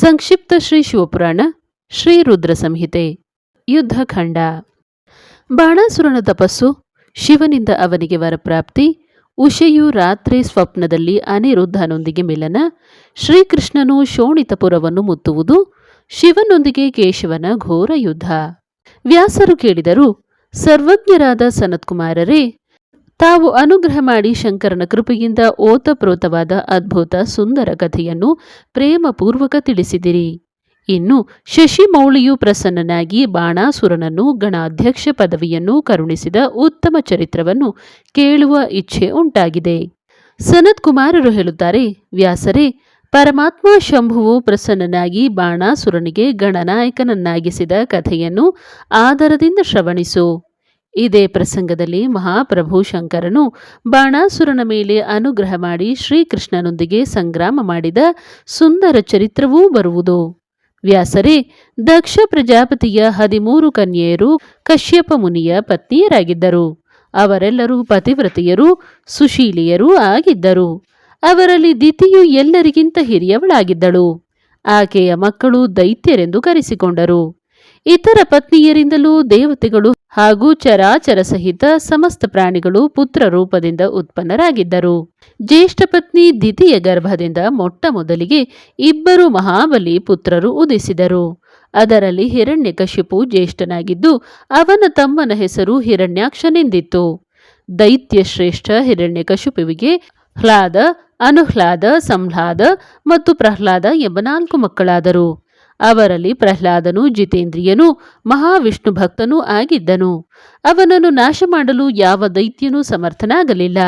ಸಂಕ್ಷಿಪ್ತ ಶ್ರೀ ಶಿವಪುರಾಣ, ಶ್ರೀ ರುದ್ರ ಸಂಹಿತೆ ಯುದ್ಧಖಂಡ ಬಾಣಾಸುರನ ತಪಸ್ಸು, ಶಿವನಿಂದ ಅವನಿಗೆ ವರಪ್ರಾಪ್ತಿ, ಉಷೆಯು ರಾತ್ರಿ ಸ್ವಪ್ನದಲ್ಲಿ ಅನಿರುದ್ಧನೊಂದಿಗೆ ಮಿಲನ, ಶ್ರೀಕೃಷ್ಣನು ಶೋಣಿತಪುರವನ್ನು ಮುತ್ತುವುದು, ಶಿವನೊಂದಿಗೆ ಕೇಶವನ ಘೋರ ಯುದ್ಧ. ವ್ಯಾಸರು ಕೇಳಿದರು, ಸರ್ವಜ್ಞರಾದ ಸನತ್ಕುಮಾರರೇ ತಾವು ಅನುಗ್ರಹ ಮಾಡಿ ಶಂಕರನ ಕೃಪೆಯಿಂದ ಓತಪ್ರೋತವಾದ ಅದ್ಭುತ ಸುಂದರ ಕಥೆಯನ್ನು ಪ್ರೇಮಪೂರ್ವಕ ತಿಳಿಸಿದಿರಿ. ಇನ್ನು ಶಶಿಮೌಳಿಯು ಪ್ರಸನ್ನನಾಗಿ ಬಾಣಾಸುರನನ್ನು ಗಣಾಧ್ಯಕ್ಷ ಪದವಿಯನ್ನು ಕರುಣಿಸಿದ ಉತ್ತಮ ಚರಿತ್ರವನ್ನು ಕೇಳುವ ಇಚ್ಛೆ ಉಂಟಾಗಿದೆ. ಸನತ್ ಕುಮಾರರು ಹೇಳುತ್ತಾರೆ, ವ್ಯಾಸರೇ, ಪರಮಾತ್ಮ ಶಂಭುವು ಪ್ರಸನ್ನನಾಗಿ ಬಾಣಾಸುರನಿಗೆ ಗಣನಾಯಕನನ್ನಾಗಿಸಿದ ಕಥೆಯನ್ನು ಆದರದಿಂದ ಶ್ರವಣಿಸು. ಇದೇ ಪ್ರಸಂಗದಲ್ಲಿ ಮಹಾಪ್ರಭು ಶಂಕರನು ಬಾಣಾಸುರನ ಮೇಲೆ ಅನುಗ್ರಹ ಮಾಡಿ ಶ್ರೀಕೃಷ್ಣನೊಂದಿಗೆ ಸಂಗ್ರಾಮ ಮಾಡಿದ ಸುಂದರ ಚರಿತ್ರವೂ ಬರುವುದು. ವ್ಯಾಸರೇ, ದಕ್ಷ ಪ್ರಜಾಪತಿಯ ಹದಿಮೂರು ಕನ್ಯೆಯರು ಕಶ್ಯಪ ಮುನಿಯ ಪತ್ನಿಯರಾಗಿದ್ದರು. ಅವರೆಲ್ಲರೂ ಪತಿವ್ರತೆಯರು, ಸುಶೀಲಿಯರೂ ಆಗಿದ್ದರು. ಅವರಲ್ಲಿ ದಿತಿಯು ಎಲ್ಲರಿಗಿಂತ ಹಿರಿಯವಳಾಗಿದ್ದಳು. ಆಕೆಯ ಮಕ್ಕಳು ದೈತ್ಯರೆಂದು ಕರೆಸಿಕೊಂಡರು. ಇತರ ಪತ್ನಿಯರಿಂದಲೂ ದೇವತೆಗಳು ಹಾಗೂ ಚರಾಚರ ಸಹಿತ ಸಮಸ್ತ ಪ್ರಾಣಿಗಳು ಪುತ್ರ ರೂಪದಿಂದ ಉತ್ಪನ್ನರಾಗಿದ್ದರು. ಜ್ಯೇಷ್ಠ ಪತ್ನಿ ದ್ವಿತೀಯ ಗರ್ಭದಿಂದ ಮೊಟ್ಟ ಮೊದಲಿಗೆ ಇಬ್ಬರು ಮಹಾಬಲಿ ಪುತ್ರರು ಉದಿಸಿದರು. ಅದರಲ್ಲಿ ಹಿರಣ್ಯಕಶಿಪು ಜ್ಯೇಷ್ಠನಾಗಿದ್ದು, ಅವನ ತಮ್ಮನ ಹೆಸರು ಹಿರಣ್ಯಾಕ್ಷನೆಂದಿತ್ತು. ದೈತ್ಯ ಶ್ರೇಷ್ಠ ಹಿರಣ್ಯಕಶಿಪುವಿಗೆ ಹ್ಲಾದ, ಅನುಹ್ಲಾದ, ಸಂಹ್ಲಾದ ಮತ್ತು ಪ್ರಹ್ಲಾದ ಎಂಬ ನಾಲ್ಕು ಮಕ್ಕಳಾದರು. ಅವರಲ್ಲಿ ಪ್ರಹ್ಲಾದನು ಜಿತೇಂದ್ರಿಯನು ಮಹಾವಿಷ್ಣು ಭಕ್ತನೂ ಆಗಿದ್ದನು. ಅವನನ್ನು ನಾಶ ಮಾಡಲು ಯಾವ ದೈತ್ಯನೂ ಸಮರ್ಥನಾಗಲಿಲ್ಲ.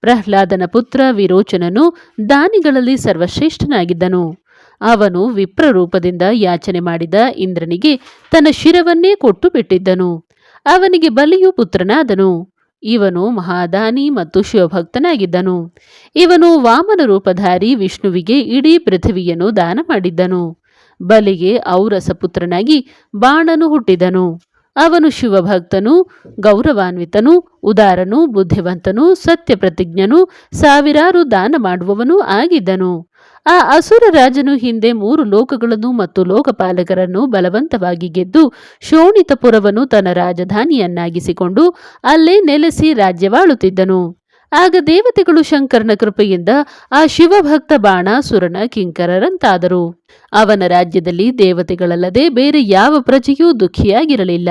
ಪ್ರಹ್ಲಾದನ ಪುತ್ರ ವಿರೋಚನನು ದಾನಿಗಳಲ್ಲಿ ಸರ್ವಶ್ರೇಷ್ಠನಾಗಿದ್ದನು. ಅವನು ವಿಪ್ರರೂಪದಿಂದ ಯಾಚನೆ ಮಾಡಿದ ಇಂದ್ರನಿಗೆ ತನ್ನ ಶಿರವನ್ನೇ ಕೊಟ್ಟು ಬಿಟ್ಟಿದ್ದನು ಅವನಿಗೆ ಬಲಿಯು ಪುತ್ರನಾದನು. ಇವನು ಮಹಾದಾನಿ ಮತ್ತು ಶಿವಭಕ್ತನಾಗಿದ್ದನು. ಇವನು ವಾಮನ ರೂಪಧಾರಿ ವಿಷ್ಣುವಿಗೆ ಇಡೀ ಪೃಥ್ವಿಯನ್ನು ದಾನ ಮಾಡಿದ್ದನು. ಬಲಿಗೆ ಔರಸ ಪುತ್ರನಾಗಿ ಬಾಣನು ಹುಟ್ಟಿದನು. ಅವನು ಶಿವಭಕ್ತನು, ಗೌರವಾನ್ವಿತನು, ಉದಾರನು, ಬುದ್ಧಿವಂತನು, ಸತ್ಯಪ್ರತಿಜ್ಞನು, ಸಾವಿರಾರು ದಾನ ಮಾಡುವವನು ಆಗಿದ್ದನು. ಆ ಅಸುರ ರಾಜನು ಹಿಂದೆ ಮೂರು ಲೋಕಗಳನ್ನು ಮತ್ತು ಲೋಕಪಾಲಕರನ್ನು ಬಲವಂತವಾಗಿ ಗೆದ್ದು ಶೋಣಿತಪುರವನ್ನು ತನ್ನ ರಾಜಧಾನಿಯನ್ನಾಗಿಸಿಕೊಂಡು ಅಲ್ಲೇ ನೆಲೆಸಿ ರಾಜ್ಯವಾಳುತ್ತಿದ್ದನು. ಆಗ ದೇವತೆಗಳು ಶಂಕರನ ಕೃಪೆಯಿಂದ ಆ ಶಿವಭಕ್ತ ಬಾಣ ಬಾಣಾಸುರನ ಕಿಂಕರರಂತಾದರು. ಅವನ ರಾಜ್ಯದಲ್ಲಿ ದೇವತೆಗಳಲ್ಲದೆ ಬೇರೆ ಯಾವ ಪ್ರಜೆಯೂ ದುಃಖಿಯಾಗಿರಲಿಲ್ಲ.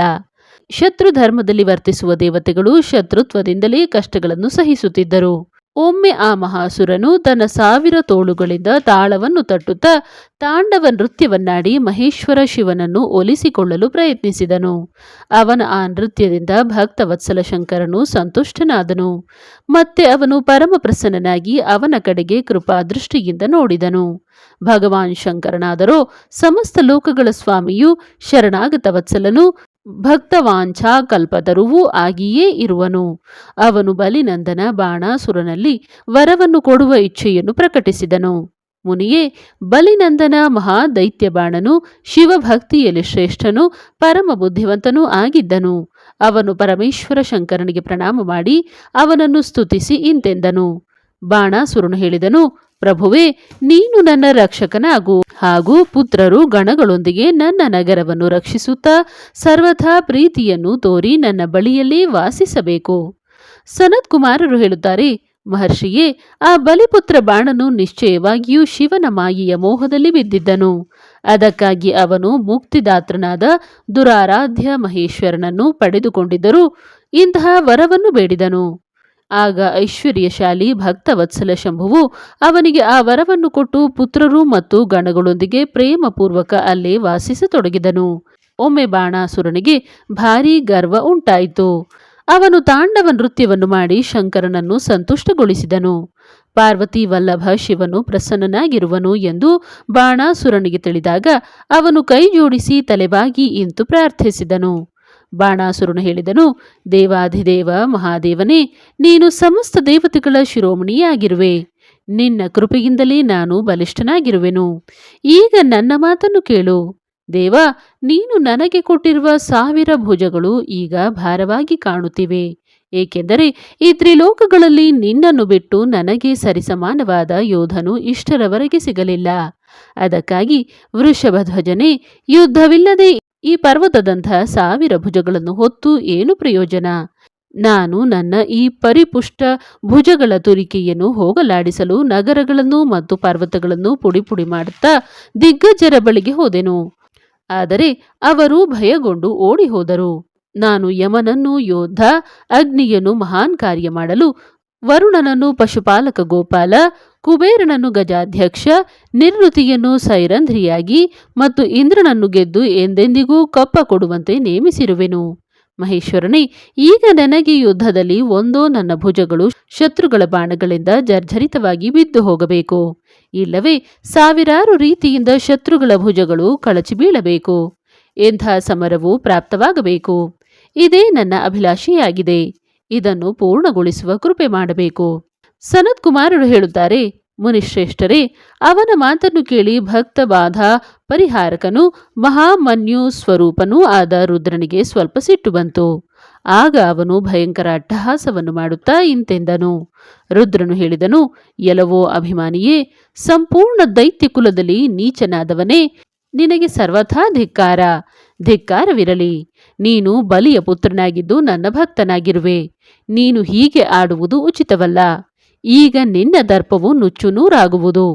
ಶತ್ರು ಧರ್ಮದಲ್ಲಿ ವರ್ತಿಸುವ ದೇವತೆಗಳು ಶತ್ರುತ್ವದಿಂದಲೇ ಕಷ್ಟಗಳನ್ನು ಸಹಿಸುತ್ತಿದ್ದರು. ಒಮ್ಮೆ ಆ ಮಹಾಸುರನು ತನ್ನ ಸಾವಿರ ತೋಳುಗಳಿಂದ ತಾಳವನ್ನು ತಟ್ಟುತ್ತಾ ತಾಂಡವ ನೃತ್ಯವನ್ನಾಡಿ ಮಹೇಶ್ವರ ಶಿವನನ್ನು ಒಲಿಸಿಕೊಳ್ಳಲು ಪ್ರಯತ್ನಿಸಿದನು. ಅವನ ಆ ನೃತ್ಯದಿಂದ ಭಕ್ತವತ್ಸಲ ಶಂಕರನು ಸಂತುಷ್ಟನಾದನು. ಮತ್ತೆ ಅವನು ಪರಮ ಪ್ರಸನ್ನನಾಗಿ ಅವನ ಕಡೆಗೆ ಕೃಪಾ ದೃಷ್ಟಿಯಿಂದ ನೋಡಿದನು. ಭಗವಾನ್ ಶಂಕರನಾದರೋ, ಸಮಸ್ತ ಲೋಕಗಳ ಸ್ವಾಮಿಯು, ಶರಣಾಗತ ವತ್ಸಲನು ಭಕ್ತವಾಂಛಾ ಕಲ್ಪತರುವೂ ಆಗಿಯೇ ಇರುವನು. ಅವನು ಬಲಿನಂದನ ಬಾಣಾಸುರನಲ್ಲಿ ವರವನ್ನು ಕೊಡುವ ಇಚ್ಛೆಯನ್ನು ಪ್ರಕಟಿಸಿದನು. ಮುನಿಯೇ, ಬಲಿನಂದನ ಮಹಾದೈತ್ಯ ಬಾಣನು, ಶಿವಭಕ್ತಿಯಲ್ಲಿ ಶ್ರೇಷ್ಠನು ಪರಮ ಬುದ್ಧಿವಂತನೂ ಆಗಿದ್ದನು. ಅವನು ಪರಮೇಶ್ವರ ಶಂಕರನಿಗೆ ಪ್ರಣಾಮ ಮಾಡಿ ಅವನನ್ನು ಸ್ತುತಿಸಿ ಇಂತೆಂದನು. ಬಾಣಾಸುರನು ಹೇಳಿದನು ಪ್ರಭುವೇ, ನೀನು ನನ್ನ ರಕ್ಷಕನಾಗು ಹಾಗೂ ಪುತ್ರರು ಗಣಗಳೊಂದಿಗೆ ನನ್ನ ನಗರವನ್ನು ರಕ್ಷಿಸುತ್ತಾ ಸರ್ವಥಾ ಪ್ರೀತಿಯನ್ನು ತೋರಿ ನನ್ನ ಬಳಿಯಲ್ಲೇ ವಾಸಿಸಬೇಕು. ಸನತ್ ಕುಮಾರರು ಹೇಳುತ್ತಾರೆ, ಮಹರ್ಷಿಯೇ, ಆ ಬಲಿಪುತ್ರ ಬಾಣನು ನಿಶ್ಚಯವಾಗಿಯೂ ಶಿವನ ಮಾಯಿಯ ಮೋಹದಲ್ಲಿ ಬಿದ್ದಿದ್ದನು. ಅದಕ್ಕಾಗಿ ಅವನು ಮುಕ್ತಿದಾತ್ರನಾದ ದುರಾರಾಧ್ಯ ಮಹೇಶ್ವರನನ್ನು ಪಡೆದುಕೊಂಡಿದ್ದರೂ ಇಂತಹ ವರವನ್ನು ಬೇಡಿದನು. ಆಗ ಐಶ್ವರ್ಯಶಾಲಿ ಭಕ್ತವತ್ಸಲ ಶಂಭುವು ಅವನಿಗೆ ಆ ವರವನ್ನು ಕೊಟ್ಟು ಪುತ್ರರು ಮತ್ತು ಗಣಗಳೊಂದಿಗೆ ಪ್ರೇಮಪೂರ್ವಕ ಅಲ್ಲೇ ವಾಸಿಸತೊಡಗಿದನು. ಒಮ್ಮೆ ಬಾಣಾಸುರನಿಗೆ ಭಾರೀ ಗರ್ವ ಉಂಟಾಯಿತು. ಅವನು ತಾಂಡವ ನೃತ್ಯವನ್ನು ಮಾಡಿ ಶಂಕರನನ್ನು ಸಂತುಷ್ಟಗೊಳಿಸಿದನು. ಪಾರ್ವತಿ ವಲ್ಲಭ ಶಿವನು ಪ್ರಸನ್ನನಾಗಿರುವನು ಎಂದು ಬಾಣಾಸುರನಿಗೆ ತಿಳಿದಾಗ ಅವನು ಕೈ ಜೋಡಿಸಿ ತಲೆಬಾಗಿ ಇಂತು ಪ್ರಾರ್ಥಿಸಿದನು. ಬಾಣಾಸುರನು ಹೇಳಿದನು, ದೇವಾಧಿದೇವ ಮಹಾದೇವನೇ, ನೀನು ಸಮಸ್ತ ದೇವತೆಗಳ ಶಿರೋಮಣಿಯಾಗಿರುವೆ. ನಿನ್ನ ಕೃಪೆಯಿಂದಲೇ ನಾನು ಬಲಿಷ್ಠನಾಗಿರುವೆನು. ಈಗ ನನ್ನ ಮಾತನ್ನು ಕೇಳು. ದೇವ, ನೀನು ನನಗೆ ಕೊಟ್ಟಿರುವ ಸಾವಿರ ಭುಜಗಳು ಈಗ ಭಾರವಾಗಿ ಕಾಣುತ್ತಿವೆ. ಏಕೆಂದರೆ ಈ ತ್ರಿಲೋಕಗಳಲ್ಲಿ ನಿನ್ನನ್ನು ಬಿಟ್ಟು ನನಗೆ ಸರಿಸಮಾನವಾದ ಯೋಧನು ಇಷ್ಟರವರೆಗೆ ಸಿಗಲಿಲ್ಲ. ಅದಕ್ಕಾಗಿ ವೃಷಭಧ್ವಜನೇ, ಯುದ್ಧವಿಲ್ಲದೆ ಈ ಪರ್ವತದಂಥ ಸಾವಿರ ಭುಜಗಳನ್ನು ಹೊತ್ತು ಏನು ಪ್ರಯೋಜನ? ನಾನು ನನ್ನ ಈ ಪರಿಪುಷ್ಟ ಭುಜಗಳ ತುರಿಕೆಯನ್ನು ಹೋಗಲಾಡಿಸಲು ನಗರಗಳನ್ನು ಮತ್ತು ಪರ್ವತಗಳನ್ನು ಪುಡಿ ಪುಡಿ ಮಾಡುತ್ತಾ ದಿಗ್ಗಜರ ಬಳಿಗೆ ಹೋದೆನು. ಆದರೆ ಅವರು ಭಯಗೊಂಡು ಓಡಿ ಹೋದರು ನಾನು ಯಮನನ್ನು ಯೋಧ ಅಗ್ನಿಯನ್ನು ಮಹಾನ್ ಕಾರ್ಯ ಮಾಡಲು ವರುಣನನ್ನು ಪಶುಪಾಲಕ ಗೋಪಾಲ, ಕುಬೇರನನ್ನು ಗಜಾಧ್ಯಕ್ಷ ನಿರ್ವೃತಿಯನ್ನು ಸೈರಂಧ್ರಿಯಾಗಿ ಮತ್ತು ಇಂದ್ರನನ್ನು ಗೆದ್ದು ಎಂದೆಂದಿಗೂ ಕಪ್ಪ ಕೊಡುವಂತೆ ನೇಮಿಸಿರುವೆನು. ಮಹೇಶ್ವರನೇ, ಈಗ ನನಗೆ ಯುದ್ಧದಲ್ಲಿ ಒಂದೋ ನನ್ನ ಭುಜಗಳು ಶತ್ರುಗಳ ಬಾಣಗಳಿಂದ ಜರ್ಜರಿತವಾಗಿ ಬಿದ್ದು ಹೋಗಬೇಕು. ಇಲ್ಲವೇ, ಸಾವಿರಾರು ರೀತಿಯಿಂದ ಶತ್ರುಗಳ ಭುಜಗಳು ಕಳಚಿ ಬೀಳಬೇಕು. ಎಂಥ ಸಮರವು ಪ್ರಾಪ್ತವಾಗಬೇಕು. ಇದೇ ನನ್ನ ಅಭಿಲಾಷೆಯಾಗಿದೆ. ಇದನ್ನು ಪೂರ್ಣಗೊಳಿಸುವ ಕೃಪೆ ಮಾಡಬೇಕು. ಸನತ್ ಕುಮಾರರು ಹೇಳುತ್ತಾರೆ, ಮುನಿಶ್ರೇಷ್ಠರೇ, ಅವನ ಮಾತನ್ನು ಕೇಳಿ ಭಕ್ತ, ಬಾಧ, ಪರಿಹಾರಕನು, ಮಹಾಮನ್ಯು ಸ್ವರೂಪನೂ ಆದ ರುದ್ರನಿಗೆ ಸ್ವಲ್ಪ ಸಿಟ್ಟು ಬಂತು. ಆಗ ಅವನು ಭಯಂಕರ ಅಟ್ಟಹಾಸವನ್ನು ಮಾಡುತ್ತಾ ಇಂತೆಂದನು. ರುದ್ರನು ಹೇಳಿದನು ಎಲವೋ ಅಭಿಮಾನಿಯೇ, ಸಂಪೂರ್ಣ ದೈತ್ಯ ಕುಲದಲ್ಲಿ ನೀಚನಾದವನೇ, ನಿನಗೆ ಸರ್ವಥಾ ಧಿಕ್ಕಾರ. ಧಿಕ್ಕಾರವಿರಲಿ. ನೀನು ಬಲಿಯ ಪುತ್ರನಾಗಿದ್ದು ನನ್ನ ಭಕ್ತನಾಗಿರುವೆ. ನೀನು ಹೀಗೆ ಆಡುವುದು ಉಚಿತವಲ್ಲ. ಈಗ ನಿನ್ನ ದರ್ಪವು ನುಚ್ಚುನೂರಾಗುವುದು.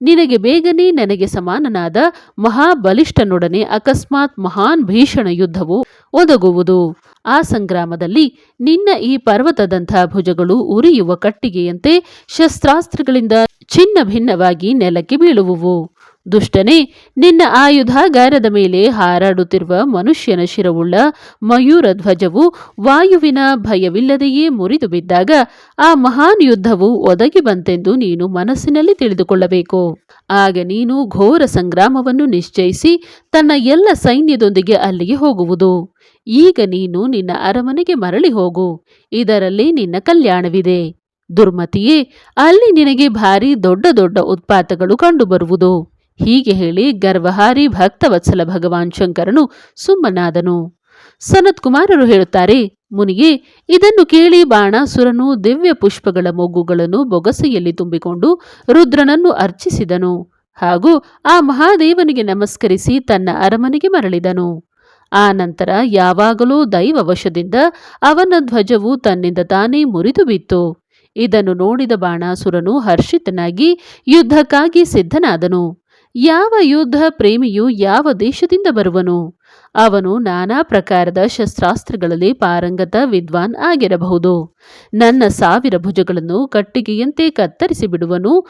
ನಿನಗೆ ಬೇಗನೆ ನನಗೆ ಸಮಾನನಾದ ಮಹಾಬಲಿಷ್ಠನೊಡನೆ ಅಕಸ್ಮಾತ್ ಮಹಾನ್ ಭೀಷಣ ಯುದ್ಧವು ಒದಗುವುದು. ಆ ಸಂಗ್ರಾಮದಲ್ಲಿ ನಿನ್ನ ಈ ಪರ್ವತದಂಥ ಭುಜಗಳು ಉರಿಯುವ ಕಟ್ಟಿಗೆಯಂತೆ ಶಸ್ತ್ರಾಸ್ತ್ರಗಳಿಂದ ಛಿನ್ನ ಭಿನ್ನವಾಗಿ ನೆಲಕ್ಕೆ ಬೀಳುವುವು. ದುಷ್ಟನೇ, ನಿನ್ನ ಆಯುಧಾಗಾರದ ಮೇಲೆ ಹಾರಾಡುತ್ತಿರುವ ಮನುಷ್ಯನ ಶಿರವುಳ್ಳ ಮಯೂರ ಧ್ವಜವು ವಾಯುವಿನ ಭಯವಿಲ್ಲದೆಯೇ ಮುರಿದು ಬಿದ್ದಾಗ ಆ ಮಹಾನ್ ಯುದ್ಧವು ಒದಗಿ ಬಂತೆಂದು ನೀನು ಮನಸ್ಸಿನಲ್ಲಿ ತಿಳಿದುಕೊಳ್ಳಬೇಕು. ಆಗ ನೀನು ಘೋರ ಸಂಗ್ರಾಮವನ್ನು ನಿಶ್ಚಯಿಸಿ ತನ್ನ ಎಲ್ಲ ಸೈನ್ಯದೊಂದಿಗೆ ಅಲ್ಲಿಗೆ ಹೋಗುವುದು. ಈಗ ನೀನು ನಿನ್ನ ಅರಮನೆಗೆ ಮರಳಿ ಹೋಗು. ಇದರಲ್ಲಿ ನಿನ್ನ ಕಲ್ಯಾಣವಿದೆ. ದುರ್ಮತಿಯೇ, ಅಲ್ಲಿ ನಿನಗೆ ಭಾರಿ ದೊಡ್ಡ ದೊಡ್ಡ ಉತ್ಪಾತಗಳು ಕಂಡುಬರುವುದು. ಹೀಗೆ ಹೇಳಿ ಗರ್ವಹಾರಿ ಭಕ್ತವತ್ಸಲ ಭಗವಾನ್ ಶಂಕರನು ಸುಮ್ಮನಾದನು. ಸನತ್ ಕುಮಾರರು ಹೇಳುತ್ತಾರೆ ಮುನಿಗೆ ಇದನ್ನು ಕೇಳಿ ಬಾಣಾಸುರನು ದಿವ್ಯ ಪುಷ್ಪಗಳ ಮೊಗ್ಗುಗಳನ್ನು ಬೊಗಸೆಯಲ್ಲಿ ತುಂಬಿಕೊಂಡು ರುದ್ರನನ್ನು ಅರ್ಚಿಸಿದನು. ಹಾಗೂ ಆ ಮಹಾದೇವನಿಗೆ ನಮಸ್ಕರಿಸಿ ತನ್ನ ಅರಮನೆಗೆ ಮರಳಿದನು. ಆ ನಂತರ ಯಾವಾಗಲೂ ದೈವ ವಶದಿಂದ ಅವನ ಧ್ವಜವು ತನ್ನಿಂದ ತಾನೇ ಮುರಿದು ಬಿತ್ತು. ಇದನ್ನು ನೋಡಿದ ಬಾಣಾಸುರನು ಹರ್ಷಿತನಾಗಿ ಯುದ್ಧಕ್ಕಾಗಿ ಸಿದ್ಧನಾದನು. ಯಾವ ಯುದ್ಧ ಪ್ರೇಮಿಯು ಯಾವ ದೇಶದಿಂದ ಬರುವನು? ಅವನು ನಾನಾ ಪ್ರಕಾರದ ಶಸ್ತ್ರಾಸ್ತ್ರಗಳಲ್ಲಿ ಪಾರಂಗತ ವಿದ್ವಾನ್ ಆಗಿರಬಹುದು. ನನ್ನ ಸಾವಿರ ಭುಜಗಳನ್ನು ಕಟ್ಟಿಗೆಯಂತೆ ಕತ್ತರಿಸಿ ಬಿಡುವನು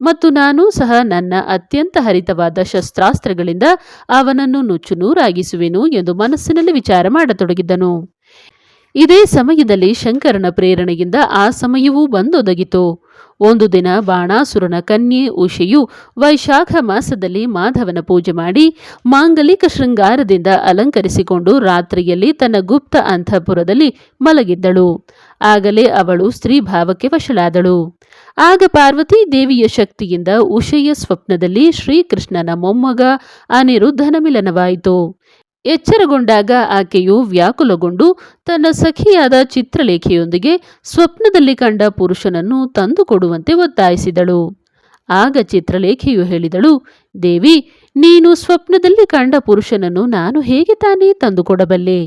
ಮತ್ತು ನಾನು ಸಹ ನನ್ನ ಅತ್ಯಂತ ಹರಿತವಾದ ಶಸ್ತ್ರಾಸ್ತ್ರಗಳಿಂದ ಅವನನ್ನು ನುಚ್ಚುನೂರಾಗಿಸುವೆನು ಎಂದು ಮನಸ್ಸಿನಲ್ಲಿ ವಿಚಾರ ಮಾಡತೊಡಗಿದ್ದನು. ಇದೇ ಸಮಯದಲ್ಲಿ ಶಂಕರನ ಪ್ರೇರಣೆಯಿಂದ ಆ ಸಮಯವೂ ಬಂದೊದಗಿತು. ಒಂದು ದಿನ ಬಾಣಾಸುರನ ಕನ್ಯೆ ಉಷೆಯು ವೈಶಾಖ ಮಾಸದಲ್ಲಿ ಮಾಧವನ ಪೂಜೆ ಮಾಡಿ ಮಾಂಗಲಿಕ ಶೃಂಗಾರದಿಂದ ಅಲಂಕರಿಸಿಕೊಂಡು ರಾತ್ರಿಯಲ್ಲಿ ತನ್ನ ಗುಪ್ತ ಅಂತಃಪುರದಲ್ಲಿ ಮಲಗಿದ್ದಳು. ಆಗಲೇ ಅವಳು ಸ್ತ್ರೀ ಭಾವಕ್ಕೆ ವಶಳಾದಳು. ಆಗ ಪಾರ್ವತಿ ದೇವಿಯ ಶಕ್ತಿಯಿಂದ ಉಷೆಯ ಸ್ವಪ್ನದಲ್ಲಿ ಶ್ರೀಕೃಷ್ಣನ ಮೊಮ್ಮಗ ಅನಿರುದ್ಧನ ಮಿಲನವಾಯಿತು. ಎಚ್ಚರಗೊಂಡಾಗ ಆಕೆಯು ವ್ಯಾಕುಲಗೊಂಡು ತನ್ನ ಸಖಿಯಾದ ಚಿತ್ರಲೇಖೆಯೊಂದಿಗೆ ಸ್ವಪ್ನದಲ್ಲಿ ಕಂಡ ಪುರುಷನನ್ನು ತಂದುಕೊಡುವಂತೆ ಒತ್ತಾಯಿಸಿದಳು. ಆಗ ಚಿತ್ರಲೇಖೆಯು ಹೇಳಿದಳು, ದೇವಿ, ನೀನು ಸ್ವಪ್ನದಲ್ಲಿ ಕಂಡ ಪುರುಷನನ್ನು ನಾನು ಹೇಗೆ ತಾನೇ ತಂದುಕೊಡಬಲ್ಲೆ?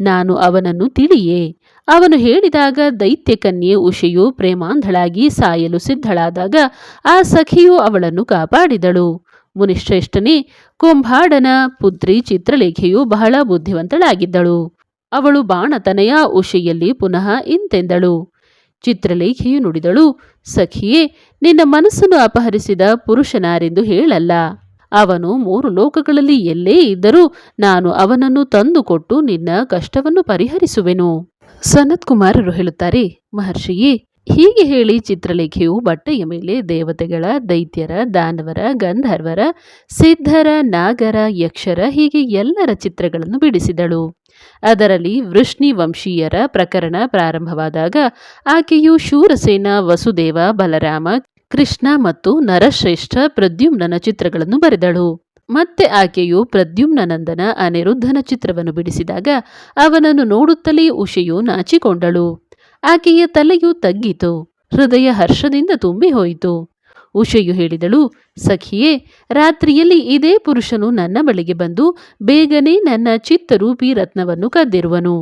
ನಾನು ಅವನನ್ನು ತಿಳಿಯೇ? ಅವನು ಹೇಳಿದಾಗ ದೈತ್ಯ ಕನ್ಯೆ ಉಷೆಯು ಪ್ರೇಮಾಂಧಳಾಗಿ ಸಾಯಲು ಸಿದ್ಧಳಾದಾಗ ಆ ಸಖಿಯು ಅವಳನ್ನು ಕಾಪಾಡಿದಳು. ಮುನಿಶ್ರೇಷ್ಠನೇ ಕುಂಭಾಡನ ಪುತ್ರಿ ಚಿತ್ರಲೇಖೆಯು ಬಹಳ ಬುದ್ಧಿವಂತಳಾಗಿದ್ದಳು. ಅವಳು ಬಾಣತನೆಯ ಉಷೆಯಲ್ಲಿ ಪುನಃ ಇಂತೆಂದಳು. ಚಿತ್ರಲೇಖೆಯು ನುಡಿದಳು, ಸಖಿಯೇ, ನಿನ್ನ ಮನಸ್ಸನ್ನು ಅಪಹರಿಸಿದ ಪುರುಷನಾರೆಂದು ಹೇಳಲ್ಲ. ಅವನು ಮೂರು ಲೋಕಗಳಲ್ಲಿ ಎಲ್ಲೇ ಇದ್ದರೂ ನಾನು ಅವನನ್ನು ತಂದುಕೊಟ್ಟು ನಿನ್ನ ಕಷ್ಟವನ್ನು ಪರಿಹರಿಸುವೆನು ಸನತ್ ಕುಮಾರರು ಹೇಳುತ್ತಾರೆ, ಮಹರ್ಷಿಯೇ ಹೀಗೆ ಹೇಳಿ ಚಿತ್ರಲೇಖೆಯು ಬಟ್ಟೆಯ ಮೇಲೆ ದೇವತೆಗಳ, ದೈತ್ಯರ, ದಾನವರ, ಗಂಧರ್ವರ, ಸಿದ್ಧರ, ನಾಗರ, ಯಕ್ಷರ ಹೀಗೆ ಎಲ್ಲರ ಚಿತ್ರಗಳನ್ನು ಬಿಡಿಸಿದಳು. ಅದರಲ್ಲಿ ವೃಷ್ಣಿ ವಂಶೀಯರ ಪ್ರಕರಣ ಪ್ರಾರಂಭವಾದಾಗ ಆಕೆಯು ಶೂರಸೇನ, ವಸುದೇವ, ಬಲರಾಮ, ಕೃಷ್ಣ ಮತ್ತು ನರಶ್ರೇಷ್ಠ ಪ್ರದ್ಯುಮ್ನನ ಚಿತ್ರಗಳನ್ನು ಬರೆದಳು. ಮತ್ತೆ ಆಕೆಯು ಪ್ರದ್ಯುಮ್ನನಂದನ ಅನಿರುದ್ಧನ ಚಿತ್ರವನ್ನು ಬಿಡಿಸಿದಾಗ ಅವನನ್ನು ನೋಡುತ್ತಲೇ ಉಷೆಯು ನಾಚಿಕೊಂಡಳು. ಆಕೆಯ ತಲೆಯು ತಗ್ಗಿತು. ಹೃದಯ ಹರ್ಷದಿಂದ ತುಂಬಿ ಹೋಯಿತು. ಉಷೆಯು ಹೇಳಿದಳು, ಸಖಿಯೇ, ರಾತ್ರಿಯಲ್ಲಿ ಇದೇ ಪುರುಷನು ನನ್ನ ಬಳಿಗೆ ಬಂದು ಬೇಗನೆ ನನ್ನ ಚಿತ್ತರೂಪಿ ರತ್ನವನ್ನು ಕದ್ದಿರುವನು.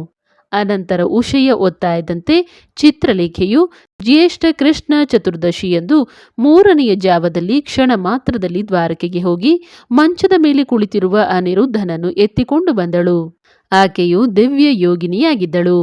ಅನಂತರ ಉಷೆಯ ಒತ್ತಾಯದಂತೆ ಚಿತ್ರಲೇಖೆಯು ಜ್ಯೇಷ್ಠ ಕೃಷ್ಣ ಚತುರ್ದಶಿ ಎಂದು ಮೂರನೆಯ ಜಾವದಲ್ಲಿ ಕ್ಷಣ ಮಾತ್ರದಲ್ಲಿ ದ್ವಾರಕೆಗೆ ಹೋಗಿ ಮಂಚದ ಮೇಲೆ ಕುಳಿತಿರುವ ಅನಿರುದ್ಧನನ್ನು ಎತ್ತಿಕೊಂಡು ಬಂದಳು. ಆಕೆಯು ದಿವ್ಯ ಯೋಗಿನಿಯಾಗಿದ್ದಳು.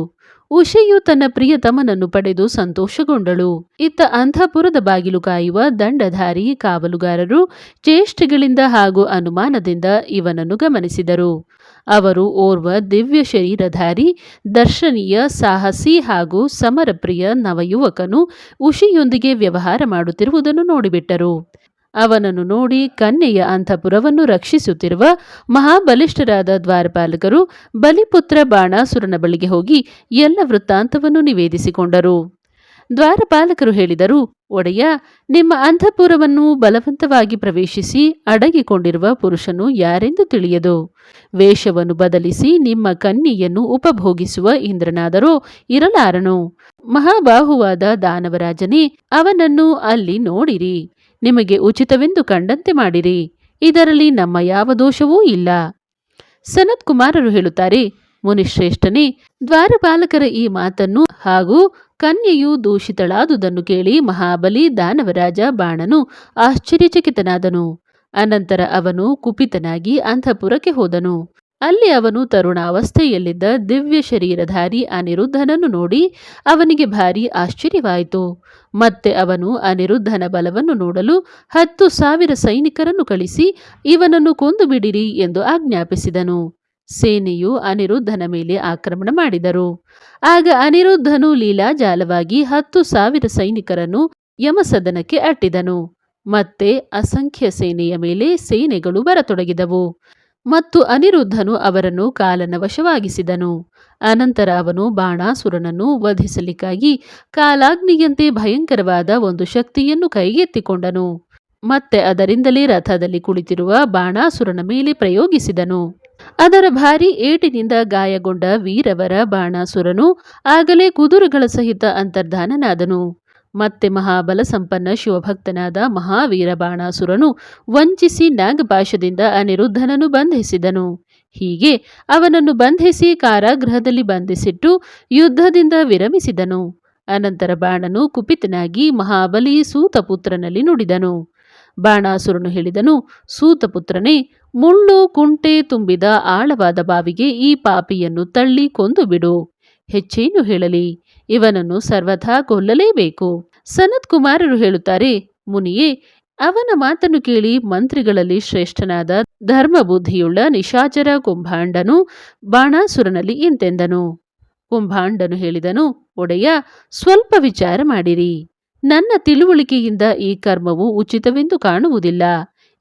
ಉಷೆಯು ತನ್ನ ಪ್ರಿಯತಮನನ್ನು ಪಡೆದು ಸಂತೋಷಗೊಂಡಳು. ಇತ್ತ ಅಂಧಪುರದ ಬಾಗಿಲು ಕಾಯುವ ದಂಡಧಾರಿ ಕಾವಲುಗಾರರು ಚೇಷ್ಟೆಗಳಿಂದ ಹಾಗೂ ಅನುಮಾನದಿಂದ ಇವನನ್ನು ಗಮನಿಸಿದರು. ಅವರು ಓರ್ವ ದಿವ್ಯ ಶರೀರಧಾರಿ, ದರ್ಶನೀಯ, ಸಾಹಸಿ ಹಾಗೂ ಸಮರಪ್ರಿಯ ನವಯುವಕನು ಉಷಿಯೊಂದಿಗೆ ವ್ಯವಹಾರ ಮಾಡುತ್ತಿರುವುದನ್ನು ನೋಡಿಬಿಟ್ಟರು. ಅವನನ್ನು ನೋಡಿ ಕನ್ಯೆಯ ಅಂತಃಪುರವನ್ನು ರಕ್ಷಿಸುತ್ತಿರುವ ಮಹಾಬಲಿಷ್ಠರಾದ ದ್ವಾರಪಾಲಕರು ಬಲಿಪುತ್ರ ಬಾಣಾಸುರನ ಬಳಿಗೆ ಹೋಗಿ ಎಲ್ಲ ವೃತ್ತಾಂತವನ್ನು ನಿವೇದಿಸಿಕೊಂಡರು. ದ್ವಾರಪಾಲಕರು ಹೇಳಿದರು, ಒಡೆಯ, ನಿಮ್ಮ ಅಂತಃಪುರವನ್ನು ಬಲವಂತವಾಗಿ ಪ್ರವೇಶಿಸಿ ಅಡಗಿಕೊಂಡಿರುವ ಪುರುಷನು ಯಾರೆಂದು ತಿಳಿಯದು? ವೇಷವನ್ನು ಬದಲಿಸಿ ನಿಮ್ಮ ಕನ್ನಿಯನ್ನು ಉಪಭೋಗಿಸುವ ಇಂದ್ರನಾದರೂ ಇರಲಾರನು. ಮಹಾಬಾಹುವಾದ ದಾನವರಾಜನೇ, ಅವನನ್ನು ಅಲ್ಲಿ ನೋಡಿರಿ. ನಿಮಗೆ ಉಚಿತವೆಂದು ಕಂಡಂತೆ ಮಾಡಿರಿ. ಇದರಲ್ಲಿ ನಮ್ಮ ಯಾವ ದೋಷವೂ ಇಲ್ಲ. ಸನತ್ ಕುಮಾರರು ಹೇಳುತ್ತಾರೆ, ಮುನಿಶ್ರೇಷ್ಠನೇ, ದ್ವಾರಪಾಲಕರ ಈ ಮಾತನ್ನು ಹಾಗೂ ಕನ್ಯೆಯು ದೂಷಿತಳಾದುದನ್ನು ಕೇಳಿ ಮಹಾಬಲಿ ದಾನವರಾಜ ಬಾಣನು ಆಶ್ಚರ್ಯಚಕಿತನಾದನು. ಅನಂತರ ಅವನು ಕುಪಿತನಾಗಿ ಅಂತಃಪುರಕ್ಕೆ ಹೋದನು. ಅಲ್ಲಿ ಅವನು ತರುಣಾವಸ್ಥೆಯಲ್ಲಿದ್ದ ದಿವ್ಯ ಶರೀರಧಾರಿ ಅನಿರುದ್ಧನನ್ನು ನೋಡಿ ಅವನಿಗೆ ಭಾರಿ ಆಶ್ಚರ್ಯವಾಯಿತು. ಮತ್ತೆ ಅವನು ಅನಿರುದ್ಧನ ಬಲವನ್ನು ನೋಡಲು ಹತ್ತು ಸಾವಿರ ಸೈನಿಕರನ್ನು ಕಳಿಸಿ ಇವನನ್ನು ಕೊಂದು ಬಿಡಿರಿ ಎಂದು ಆಜ್ಞಾಪಿಸಿದನು. ಸೇನೆಯು ಅನಿರುದ್ಧನ ಮೇಲೆ ಆಕ್ರಮಣ ಮಾಡಿದರು. ಆಗ ಅನಿರುದ್ಧನು ಲೀಲಾಜಾಲವಾಗಿ ಹತ್ತು ಸಾವಿರ ಸೈನಿಕರನ್ನು ಯಮಸದನಕ್ಕೆ ಅಟ್ಟಿದನು. ಮತ್ತೆ ಅಸಂಖ್ಯ ಸೇನೆಯ ಮೇಲೆ ಸೇನೆಗಳು ಬರತೊಡಗಿದವು. ಮತ್ತು ಅನಿರುದ್ಧನು ಅವರನ್ನು ಕಾಲನ ವಶವಾಗಿಸಿದನು ಅನಂತರ ಅವನು ಬಾಣಾಸುರನನ್ನು ವಧಿಸಲಿಕ್ಕಾಗಿ ಕಾಲಾಗ್ನಿಯಂತೆ ಭಯಂಕರವಾದ ಒಂದು ಶಕ್ತಿಯನ್ನು ಕೈಗೆತ್ತಿಕೊಂಡನು. ಮತ್ತೆ ಅದರಿಂದಲೇ ರಥದಲ್ಲಿ ಕುಳಿತಿರುವ ಬಾಣಾಸುರನ ಮೇಲೆ ಪ್ರಯೋಗಿಸಿದನು. ಅದರ ಭಾರಿ ಏಟಿನಿಂದ ಗಾಯಗೊಂಡ ವೀರವರ ಬಾಣಾಸುರನು ಆಗಲೇ ಕುದುರೆಗಳ ಸಹಿತ ಅಂತರ್ಧಾನನಾದನು. ಮತ್ತೆ ಮಹಾಬಲ ಸಂಪನ್ನ ಶಿವಭಕ್ತನಾದ ಮಹಾವೀರ ಬಾಣಾಸುರನು ವಂಚಿಸಿ ನಾಗಪಾಶದಿಂದ ಅನಿರುದ್ಧನನ್ನು ಬಂಧಿಸಿದನು. ಹೀಗೆ ಅವನನ್ನು ಬಂಧಿಸಿ ಕಾರಾಗೃಹದಲ್ಲಿ ಬಂಧಿಸಿಟ್ಟು ಯುದ್ಧದಿಂದ ವಿರಮಿಸಿದನು. ಅನಂತರ ಬಾಣನು ಕುಪಿತನಾಗಿ ಮಹಾಬಲಿ ಸೂತಪುತ್ರನಲ್ಲಿ ನುಡಿದನು. ಬಾಣಾಸುರನು ಹೇಳಿದನು, ಸೂತಪುತ್ರನೇ, ಮುಳ್ಳು ಕುಂಟೆ ತುಂಬಿದ ಆಳವಾದ ಬಾವಿಗೆ ಈ ಪಾಪಿಯನ್ನು ತಳ್ಳಿ ಕೊಂದು ಬಿಡು ಹೆಚ್ಚೇನು ಹೇಳಲಿ? ಇವನನ್ನು ಸರ್ವಥಾ ಕೊಲ್ಲಲೇಬೇಕು. ಸನತ್ ಕುಮಾರರು ಹೇಳುತ್ತಾರೆ, ಮುನಿಯೇ, ಅವನ ಮಾತನ್ನು ಕೇಳಿ ಮಂತ್ರಿಗಳಲ್ಲಿ ಶ್ರೇಷ್ಠನಾದ ಧರ್ಮಬುದ್ಧಿಯುಳ್ಳ ನಿಶಾಚರ ಕುಂಭಾಂಡನು ಬಾಣಾಸುರನಲ್ಲಿ ಇಂತೆಂದನು. ಕುಂಭಾಂಡನು ಹೇಳಿದನು, ಒಡೆಯ, ಸ್ವಲ್ಪ ವಿಚಾರ ಮಾಡಿರಿ. ನನ್ನ ತಿಳುವಳಿಕೆಯಿಂದ ಈ ಕರ್ಮವು ಉಚಿತವೆಂದು ಕಾಣುವುದಿಲ್ಲ.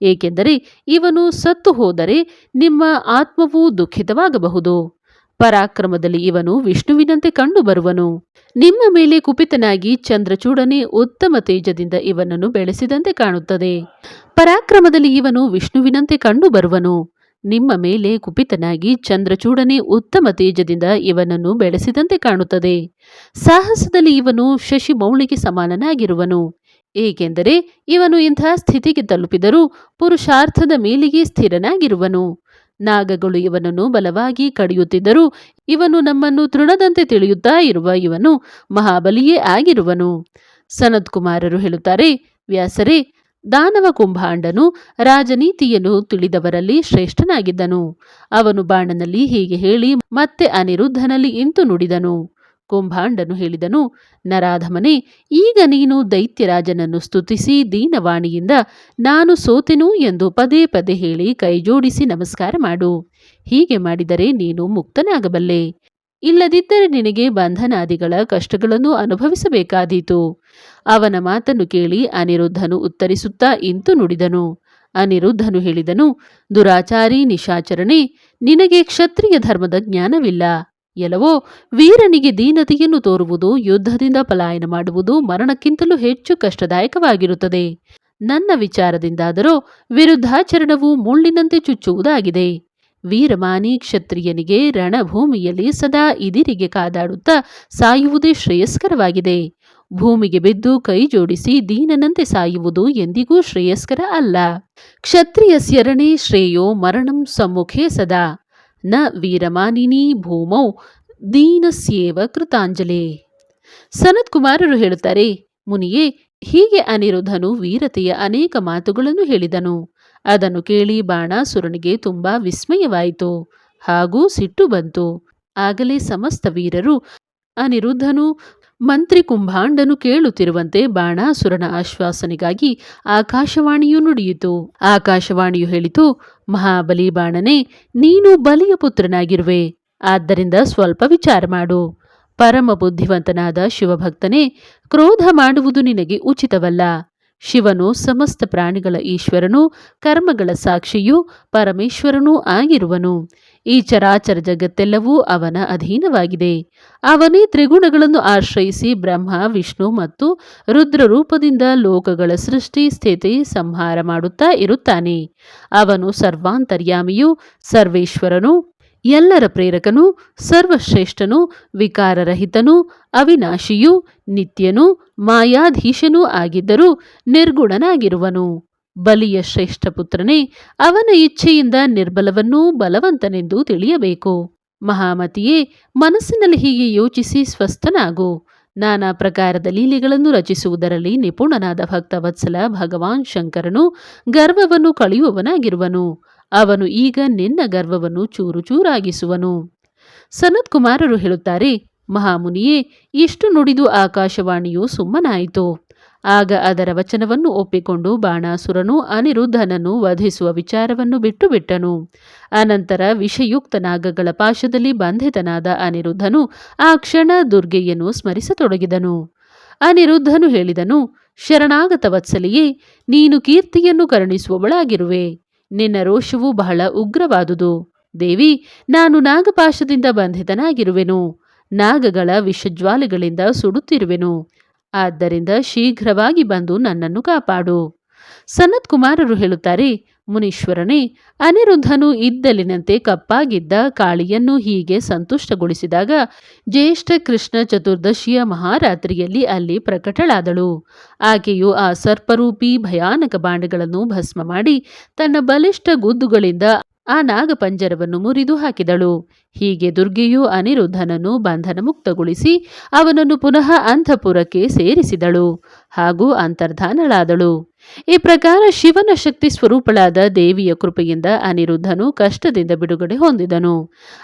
ಏಕೆಂದರೆ ಇವನು ಸತ್ತು ಹೋದರೆ ನಿಮ್ಮ ಆತ್ಮವು ದುಃಖಿತವಾಗಬಹುದು. ಪರಾಕ್ರಮದಲ್ಲಿ ಇವನು ವಿಷ್ಣುವಿನಂತೆ ಕಂಡುಬರುವನು. ನಿಮ್ಮ ಮೇಲೆ ಕುಪಿತನಾಗಿ ಚಂದ್ರಚೂಡನೆ ಉತ್ತಮ ತೇಜದಿಂದ ಇವನನ್ನು ಬೆಳೆಸಿದಂತೆ ಕಾಣುತ್ತದೆ. ಪರಾಕ್ರಮದಲ್ಲಿ ಇವನು ವಿಷ್ಣುವಿನಂತೆ ಕಂಡುಬರುವನು. ನಿಮ್ಮ ಮೇಲೆ ಕುಪಿತನಾಗಿ ಚಂದ್ರಚೂಡನೆ ಉತ್ತಮ ತೇಜದಿಂದ ಇವನನ್ನು ಬೆಳೆಸಿದಂತೆ ಕಾಣುತ್ತದೆ. ಸಾಹಸದಲ್ಲಿ ಇವನು ಶಶಿಮೌಳಿಗೆ ಸಮಾನನಾಗಿರುವನು. ಏಕೆಂದರೆ ಇವನು ಇಂಥ ಸ್ಥಿತಿಗೆ ತಲುಪಿದರೂ ಪುರುಷಾರ್ಥದ ಮೇಲಿಗೆ ಸ್ಥಿರನಾಗಿರುವನು. ನಾಗಗಳು ಇವನನ್ನು ಬಲವಾಗಿ ಕಡಿಯುತ್ತಿದ್ದರೂ. ಇವನು ನಮ್ಮನ್ನು ತೃಣದಂತೆ ತಿಳಿಯುತ್ತಾ ಇರುವ ಇವನು ಮಹಾಬಲಿಯೇ ಆಗಿರುವನು. ಸನತ್ ಕುಮಾರರು ಹೇಳುತ್ತಾರೆ, ವ್ಯಾಸರೇ, ದಾನವ ಕುಂಭಾಂಡನು ರಾಜನೀತಿಯನ್ನು ತಿಳಿದವರಲ್ಲಿ ಶ್ರೇಷ್ಠನಾಗಿದ್ದನು. ಅವನು ಬಾಣನಲ್ಲಿ ಹೀಗೆ ಹೇಳಿ ಮತ್ತೆ ಅನಿರುದ್ಧನಲ್ಲಿ ಇಂತು ನುಡಿದನು. ಕುಂಭಾಂಡನು ಹೇಳಿದನು, ನರಾಧಮನೇ, ಈಗ ನೀನು ದೈತ್ಯರಾಜನನ್ನು ಸ್ತುತಿಸಿ ದೀನವಾಣಿಯಿಂದ ನಾನು ಸೋತೆನು ಎಂದು ಪದೇ ಪದೇ ಹೇಳಿ ಕೈಜೋಡಿಸಿ ನಮಸ್ಕಾರ ಮಾಡು. ಹೀಗೆ ಮಾಡಿದರೆ ನೀನು ಮುಕ್ತನಾಗಬಲ್ಲೆ. ಇಲ್ಲದಿದ್ದರೆ ನಿನಗೆ ಬಂಧನಾದಿಗಳ ಕಷ್ಟಗಳನ್ನು ಅನುಭವಿಸಬೇಕಾದೀತು. ಅವನ ಮಾತನ್ನು ಕೇಳಿ ಅನಿರುದ್ಧನು ಉತ್ತರಿಸುತ್ತಾ ಇಂತು ನುಡಿದನು. ಅನಿರುದ್ಧನು ಹೇಳಿದನು, ದುರಾಚಾರಿ, ನಿಶಾಚರಣೆ, ನಿನಗೆ ಕ್ಷತ್ರಿಯ ಧರ್ಮದ ಜ್ಞಾನವಿಲ್ಲ. ಎಲವೋ ವೀರನಿಗೆ ದೀನತೆಯನ್ನು ತೋರುವುದು, ಯುದ್ಧದಿಂದ ಪಲಾಯನ ಮಾಡುವುದು ಮರಣಕ್ಕಿಂತಲೂ ಹೆಚ್ಚು ಕಷ್ಟದಾಯಕವಾಗಿರುತ್ತದೆ. ನನ್ನ ವಿಚಾರದಿಂದಾದರೂ ವಿರುದ್ಧಾಚರಣವು ಮುಳ್ಳಿನಂತೆ ಚುಚ್ಚುವುದಾಗಿದೆ. ವೀರಮಾನಿ ಕ್ಷತ್ರಿಯನಿಗೆ ರಣಭೂಮಿಯಲ್ಲಿ ಸದಾ ಇದಿರಿಗೆ ಕಾದಾಡುತ್ತಾ ಸಾಯುವುದೇ ಶ್ರೇಯಸ್ಕರವಾಗಿದೆ. ಭೂಮಿಗೆ ಬಿದ್ದು ಕೈ ಜೋಡಿಸಿ ದೀನನಂತೆ ಸಾಯುವುದು ಎಂದಿಗೂ ಶ್ರೇಯಸ್ಕರ ಅಲ್ಲ. ಕ್ಷತ್ರಿಯ ಸ್ಯರಣೆ ಶ್ರೇಯೋ ಮರಣಂ ಸಮ್ಮುಖೇ ಸದಾ. ನ ವೀರಮಾನಿನಿ ಭೂಮೌ ದೀನಸ್ಯೇವ ಕೃತಾಂಜಲಿ. ಸನತ್ ಕುಮಾರರು ಹೇಳುತ್ತಾರೆ, ಮುನಿಯೇ, ಹೀಗೆ ಅನಿರುದ್ಧನು ವೀರತೆಯ ಅನೇಕ ಮಾತುಗಳನ್ನು ಹೇಳಿದನು. ಅದನ್ನು ಕೇಳಿ ಬಾಣಾಸುರನಿಗೆ ತುಂಬಾ ವಿಸ್ಮಯವಾಯಿತು. ಹಾಗೂ ಸಿಟ್ಟು ಬಂತು. ಆಗಲೇ ಸಮಸ್ತ ವೀರರು ಅನಿರುದ್ಧನು ಮಂತ್ರಿ ಕುಂಭಾಂಡನು ಕೇಳುತ್ತಿರುವಂತೆ ಬಾಣಾಸುರನ ಆಶ್ವಾಸನೆಗಾಗಿ ಆಕಾಶವಾಣಿಯು ನುಡಿಯಿತು. ಆಕಾಶವಾಣಿಯು ಹೇಳಿತು, ಮಹಾಬಲಿ ಬಾಣನೇ, ನೀನು ಬಲಿಯ ಪುತ್ರನಾಗಿರುವೆ. ಆದ್ದರಿಂದ ಸ್ವಲ್ಪ ವಿಚಾರ ಮಾಡು. ಪರಮ ಬುದ್ಧಿವಂತನಾದ ಶಿವಭಕ್ತನೇ, ಕ್ರೋಧ ಮಾಡುವುದು ನಿನಗೆ ಉಚಿತವಲ್ಲ. ಶಿವನು ಸಮಸ್ತ ಪ್ರಾಣಿಗಳ ಈಶ್ವರನು, ಕರ್ಮಗಳ ಸಾಕ್ಷಿಯೂ ಪರಮೇಶ್ವರನೂ ಆಗಿರುವನು. ಈ ಚರಾಚರ ಜಗತ್ತೆಲ್ಲವೂ ಅವನ ಅಧೀನವಾಗಿದೆ. ಅವನೇ ತ್ರಿಗುಣಗಳನ್ನು ಆಶ್ರಯಿಸಿ ಬ್ರಹ್ಮ, ವಿಷ್ಣು ಮತ್ತು ರುದ್ರ ರೂಪದಿಂದ ಲೋಕಗಳ ಸೃಷ್ಟಿ, ಸ್ಥಿತಿ, ಸಂಹಾರ ಮಾಡುತ್ತಾ ಇರುತ್ತಾನೆ. ಅವನು ಸರ್ವಾಂತರ್ಯಾಮಿಯು, ಸರ್ವೇಶ್ವರನು, ಎಲ್ಲರ ಪ್ರೇರಕನು, ಸರ್ವಶ್ರೇಷ್ಠನು, ವಿಕಾರರಹಿತನು, ಅವಿನಾಶಿಯು, ನಿತ್ಯನು, ಮಾಯಾಧೀಶನೂ ಆಗಿದ್ದರೂ ನಿರ್ಗುಣನಾಗಿರುವನು. ಬಲಿಯ ಶ್ರೇಷ್ಠ ಪುತ್ರನೇ, ಅವನ ಇಚ್ಛೆಯಿಂದ ನಿರ್ಬಲವನ್ನೂ ಬಲವಂತನೆಂದು ತಿಳಿಯಬೇಕು. ಮಹಾಮತಿಯೇ, ಮನಸ್ಸಿನಲ್ಲಿ ಹೀಗೆ ಯೋಚಿಸಿ ಸ್ವಸ್ಥನಾಗು. ನಾನಾ ಪ್ರಕಾರದ ಲೀಲೆಗಳನ್ನು ರಚಿಸುವುದರಲ್ಲಿ ನಿಪುಣನಾದ ಭಕ್ತವತ್ಸಲ ಭಗವಾನ್ ಶಂಕರನು ಗರ್ವವನ್ನು ಕಳೆಯುವವನಾಗಿರುವನು. ಅವನು ಈಗ ನಿನ್ನ ಗರ್ವವನ್ನು ಚೂರು ಚೂರಾಗಿಸುವನು. ಸನತ್ ಕುಮಾರರು ಹೇಳುತ್ತಾರೆ, ಮಹಾಮುನಿಯೇ, ಇಷ್ಟು ನುಡಿದು ಆಕಾಶವಾಣಿಯು ಸುಮ್ಮನಾಯಿತು. ಆಗ ಅದರ ವಚನವನ್ನು ಒಪ್ಪಿಕೊಂಡು ಬಾಣಾಸುರನು ಅನಿರುದ್ಧನನ್ನು ವಧಿಸುವ ವಿಚಾರವನ್ನು ಬಿಟ್ಟು ಬಿಟ್ಟನು ಅನಂತರ ವಿಷಯುಕ್ತ ನಾಗಗಳ ಪಾಶದಲ್ಲಿ ಬಂಧಿತನಾದ ಅನಿರುದ್ಧನು ಆ ಕ್ಷಣ ದುರ್ಗೆಯನ್ನು ಸ್ಮರಿಸತೊಡಗಿದನು. ಅನಿರುದ್ಧನು ಹೇಳಿದನು, ಶರಣಾಗತ ವತ್ಸಲಿಯೇ, ನೀನು ಕೀರ್ತಿಯನ್ನು ಕರುಣಿಸುವವಳಾಗಿರುವೆ. ನಿನ್ನ ರೋಷವು ಬಹಳ ಉಗ್ರವಾದುದು. ದೇವಿ, ನಾನು ನಾಗಪಾಶದಿಂದ ಬಂಧಿತನಾಗಿರುವೆನು. ನಾಗಗಳ ವಿಷಜ್ವಾಲೆಗಳಿಂದ ಸುಡುತ್ತಿರುವೆನು. ಆದ್ದರಿಂದ ಶೀಘ್ರವಾಗಿ ಬಂದು ನನ್ನನ್ನು ಕಾಪಾಡು. ಸನತ್ ಕುಮಾರರು ಹೇಳುತ್ತಾರೆ, ಮುನೀಶ್ವರನೇ, ಅನಿರುದ್ಧನು ಇದ್ದಲಿನಂತೆ ಕಪ್ಪಾಗಿದ್ದ ಕಾಳಿಯನ್ನು ಹೀಗೆ ಸಂತುಷ್ಟಗೊಳಿಸಿದಾಗ ಜ್ಯೇಷ್ಠ ಕೃಷ್ಣ ಚತುರ್ದಶಿಯ ಮಹಾರಾತ್ರಿಯಲ್ಲಿ ಅಲ್ಲಿ ಪ್ರಕಟಳಾದಳು. ಆಕೆಯು ಆ ಸರ್ಪರೂಪಿ ಭಯಾನಕ ಬಾಣಗಳನ್ನು ಭಸ್ಮ ಮಾಡಿ ತನ್ನ ಬಲಿಷ್ಠ ಗುದ್ದುಗಳಿಂದ ಆ ನಾಗಪಂಜರವನ್ನು ಮುರಿದು ಹಾಕಿದಳು. ಹೀಗೆ ದುರ್ಗೆಯು ಅನಿರುದ್ಧನನ್ನು ಬಂಧನ ಮುಕ್ತಗೊಳಿಸಿ ಅವನನ್ನು ಪುನಃ ಅಂತಃಪುರಕ್ಕೆ ಸೇರಿಸಿದಳು ಹಾಗೂ ಅಂತರ್ಧಾನಳಾದಳು. ಈ ಪ್ರಕಾರ ಶಿವನ ಶಕ್ತಿ ಸ್ವರೂಪಳಾದ ದೇವಿಯ ಕೃಪೆಯಿಂದ ಅನಿರುದ್ಧನು ಕಷ್ಟದಿಂದ ಬಿಡುಗಡೆ ಹೊಂದಿದನು.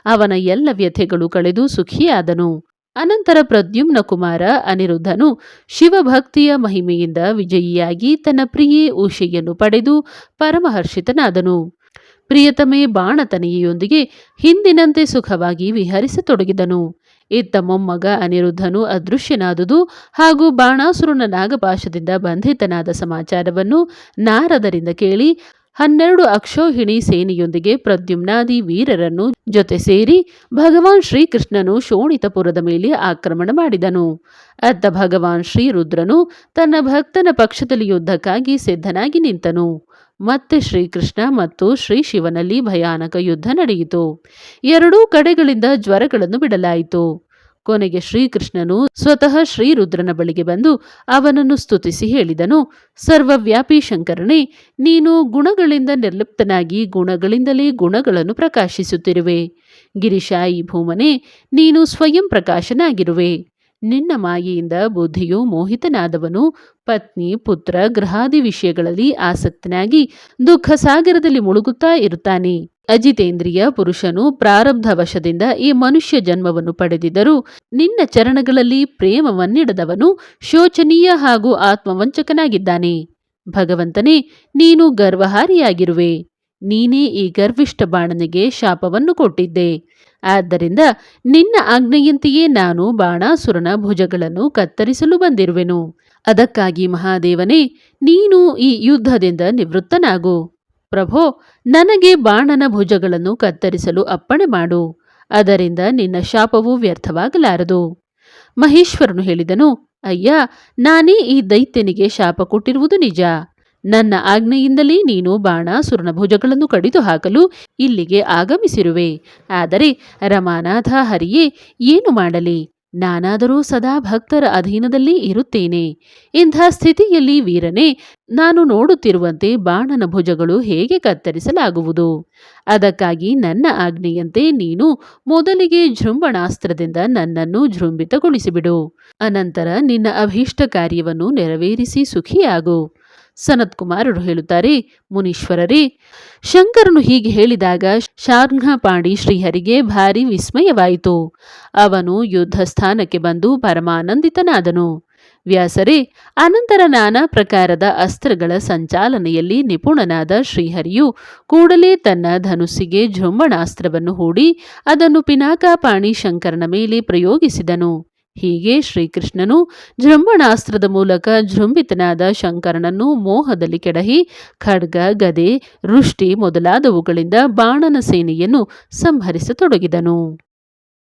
ಅವನ ಎಲ್ಲ ವ್ಯಥೆಗಳು ಕಳೆದು ಸುಖಿಯಾದನು. ಅನಂತರ ಪ್ರದ್ಯುಮ್ನ ಕುಮಾರ ಅನಿರುದ್ಧನು ಶಿವಭಕ್ತಿಯ ಮಹಿಮೆಯಿಂದ ವಿಜಯಿಯಾಗಿ ತನ್ನ ಪ್ರಿಯೆ ಉಷೆಯನ್ನು ಪಡೆದು ಪರಮಹರ್ಷಿತನಾದನು. ಪ್ರಿಯತಮೆ ಬಾಣತನೆಯೊಂದಿಗೆ ಹಿಂದಿನಂತೆ ಸುಖವಾಗಿ ವಿಹರಿಸತೊಡಗಿದನು. ಇತ್ತ ಮೊಮ್ಮಗ ಅನಿರುದ್ಧನು ಅದೃಶ್ಯನಾದುದು ಹಾಗೂ ಬಾಣಾಸುರನ ನಾಗಪಾಶದಿಂದ ಬಂಧಿತನಾದ ಸಮಾಚಾರವನ್ನು ನಾರದರಿಂದ ಕೇಳಿ ಹನ್ನೆರಡು ಅಕ್ಷೋಹಿಣಿ ಸೇನೆಯೊಂದಿಗೆ ಪ್ರದ್ಯುಮ್ನಾದಿ ವೀರರನ್ನು ಜೊತೆ ಸೇರಿ ಭಗವಾನ್ ಶ್ರೀಕೃಷ್ಣನು ಶೋಣಿತಪುರದ ಮೇಲೆ ಆಕ್ರಮಣ ಮಾಡಿದನು. ಅತ್ತ ಭಗವಾನ್ ಶ್ರೀರುದ್ರನು ತನ್ನ ಭಕ್ತನ ಪಕ್ಷದಲ್ಲಿ ಯುದ್ಧಕ್ಕಾಗಿ ಸಿದ್ಧನಾಗಿ ನಿಂತನು. ಮತ್ತೆ ಶ್ರೀಕೃಷ್ಣ ಮತ್ತು ಶ್ರೀ ಶಿವನಲ್ಲಿ ಭಯಾನಕ ಯುದ್ಧ ನಡೆಯಿತು. ಎರಡೂ ಕಡೆಗಳಿಂದ ಜ್ವರಗಳನ್ನು ಬಿಡಲಾಯಿತು. ಕೊನೆಗೆ ಶ್ರೀಕೃಷ್ಣನು ಸ್ವತಃ ಶ್ರೀರುದ್ರನ ಬಳಿಗೆ ಬಂದು ಅವನನ್ನು ಸ್ತುತಿಸಿ ಹೇಳಿದನು, ಸರ್ವವ್ಯಾಪಿ ಶಂಕರನೇ ನೀನು ಗುಣಗಳಿಂದ ನಿರ್ಲಿಪ್ತನಾಗಿ ಗುಣಗಳಿಂದಲೇ ಗುಣಗಳನ್ನು ಪ್ರಕಾಶಿಸುತ್ತಿರುವೆ. ಗಿರಿಶಾಯಿ ಭೂಮನೆ, ನೀನು ಸ್ವಯಂ ಪ್ರಕಾಶನಾಗಿರುವೆ. ನಿನ್ನ ಮಾಯೆಯಿಂದ ಬುದ್ಧಿಯು ಮೋಹಿತನಾದವನು. ಪತ್ನಿ, ಪುತ್ರ, ಗೃಹಾದಿ ವಿಷಯಗಳಲ್ಲಿ ಆಸಕ್ತನಾಗಿ ದುಃಖ ಸಾಗರದಲ್ಲಿ ಮುಳುಗುತ್ತಾ ಇರುತ್ತಾನೆ. ಅಜಿತೇಂದ್ರಿಯ ಪುರುಷನು ಪ್ರಾರಬ್ಧ ವಶದಿಂದ ಈ ಮನುಷ್ಯ ಜನ್ಮವನ್ನು ಪಡೆದಿದ್ದರೂ ನಿನ್ನ ಚರಣಗಳಲ್ಲಿ ಪ್ರೇಮವನ್ನಿಡದವನು ಶೋಚನೀಯ ಹಾಗೂ ಆತ್ಮವಂಚಕನಾಗಿದ್ದಾನೆ. ಭಗವಂತನೇ, ನೀನು ಗರ್ವಹಾರಿಯಾಗಿರುವೆ. ನೀನೇ ಈ ಗರ್ವಿಷ್ಠ ಬಾಣನಿಗೆ ಶಾಪವನ್ನು ಕೊಟ್ಟಿದ್ದೆ. ಆದ್ದರಿಂದ ನಿನ್ನ ಆಜ್ಞೆಯಂತೆಯೇ ನಾನು ಬಾಣಾಸುರನ ಭುಜಗಳನ್ನು ಕತ್ತರಿಸಲು ಬಂದಿರುವೆನು. ಅದಕ್ಕಾಗಿ ಮಹಾದೇವನೇ, ನೀನು ಈ ಯುದ್ಧದಿಂದ ನಿವೃತ್ತನಾಗು. ಪ್ರಭೋ, ನನಗೆ ಬಾಣನ ಭುಜಗಳನ್ನು ಕತ್ತರಿಸಲು ಅಪ್ಪಣೆ ಮಾಡು. ಅದರಿಂದ ನಿನ್ನ ಶಾಪವು ವ್ಯರ್ಥವಾಗಲಾರದು. ಮಹೇಶ್ವರನು ಹೇಳಿದನು, ಅಯ್ಯ, ನಾನೇ ಈ ದೈತ್ಯನಿಗೆ ಶಾಪ ಕೊಟ್ಟಿರುವುದು ನಿಜ. ನನ್ನ ಆಜ್ಞೆಯಿಂದಲೇ ನೀನು ಬಾಣ ಭುಜಗಳನ್ನು ಕಡಿದು ಹಾಕಲು ಇಲ್ಲಿಗೆ ಆಗಮಿಸಿರುವೆ. ಆದರೆ ರಮಾನಾಥ ಹರಿಯೇ, ಏನು ಮಾಡಲಿ? ನಾನಾದರೂ ಸದಾ ಭಕ್ತರ ಅಧೀನದಲ್ಲಿ ಇರುತ್ತೇನೆ. ಇಂಥ ಸ್ಥಿತಿಯಲ್ಲಿ ವೀರನೇ, ನಾನು ನೋಡುತ್ತಿರುವಂತೆ ಬಾಣನ ಭುಜಗಳು ಹೇಗೆ ಕತ್ತರಿಸಲಾಗುವುದು? ಅದಕ್ಕಾಗಿ ನನ್ನ ಆಜ್ಞೆಯಂತೆ ನೀನು ಮೊದಲಿಗೆ ಜೃಂಭಣಾಸ್ತ್ರದಿಂದ ನನ್ನನ್ನು ಜೃಂಭಿತಗೊಳಿಸಿಬಿಡು ಅನಂತರ ನಿನ್ನ ಅಭೀಷ್ಟ ಕಾರ್ಯವನ್ನು ನೆರವೇರಿಸಿ ಸುಖಿಯಾಗು. ಸನತ್ ಕುಮಾರರು ಹೇಳುತ್ತಾರೆ, ಮುನೀಶ್ವರರೇ, ಶಂಕರನು ಹೀಗೆ ಹೇಳಿದಾಗ ಶಾರ್ಘ್ನಪಾಣಿ ಶ್ರೀಹರಿಗೆ ಭಾರಿ ವಿಸ್ಮಯವಾಯಿತು. ಅವನು ಯುದ್ಧ ಸ್ಥಾನಕ್ಕೆ ಬಂದು ಪರಮಾನಂದಿತನಾದನು. ವ್ಯಾಸರೇ, ಅನಂತರ ನಾನಾ ಪ್ರಕಾರದ ಅಸ್ತ್ರಗಳ ಸಂಚಾಲನೆಯಲ್ಲಿ ನಿಪುಣನಾದ ಶ್ರೀಹರಿಯು ಕೂಡಲೇ ತನ್ನ ಧನುಸ್ಸಿಗೆ ಜೃಂಭಣಾಸ್ತ್ರವನ್ನು ಹೂಡಿ ಅದನ್ನು ಪಿನಾಕಾಪಾಣಿ ಶಂಕರನ ಮೇಲೆ ಪ್ರಯೋಗಿಸಿದನು. ಹೀಗೆ ಶ್ರೀಕೃಷ್ಣನು ಜೃಂಭಣಾಸ್ತ್ರದ ಮೂಲಕ ಜೃಂಭಿತನಾದ ಶಂಕರನನ್ನು ಮೋಹದಲ್ಲಿ ಕೆಡಹಿ, ಖಡ್ಗ, ಗದೆ ರುಷ್ಟಿ ಮೊದಲಾದವುಗಳಿಂದ ಬಾಣನ ಸೇನೆಯನ್ನು ಸಂಹರಿಸತೊಡಗಿದನು.